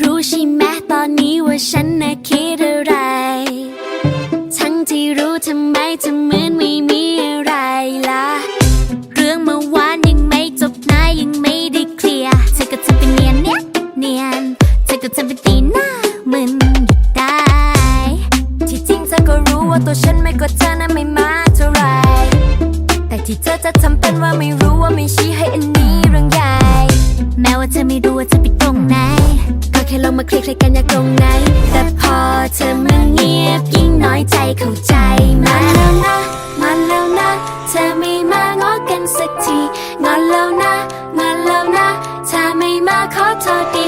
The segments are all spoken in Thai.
รู้ใช่ไหมตอนนี้ว่าฉันน่ะคิดอะไร ทั้งที่รู้ทำไมเธอเหมือนไม่ รู้ว่าตัวฉันไม่กว่าเธอนั้นไม่มากเท่าไร แต่ที่เธอจะทำเป็นว่าไม่รู้ว่าไม่ชี้ให้อันนี้เรื่องใหญ่ แม้ว่าเธอไม่รู้ว่าเธอผิดตรงไหน ก็แค่ลองมาเคลียร์ๆกันอยากตรงไหน แต่พอเธอมาเงียบยิ่งน้อยใจเข้าใจมาแล้วนะ มาแล้วนะ เธอไม่มางอกันสักที งอนแล้วนะ งอนแล้วนะ เธอไม่มาขอโทษดี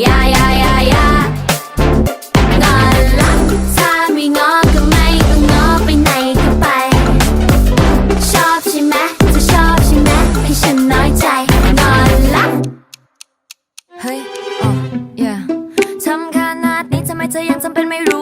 ยายายายางอละถ้าไม่งอก็ไม่ต้องงอไปไหนก็ไป ชอบใช่ไหมจะชอบใช่ไหมให้ฉันน้อยใจงอนละเฮ้ยอ๋อ yeah ทำขนาดนี้ทำไมเธอยังจำเป็นไม่รู้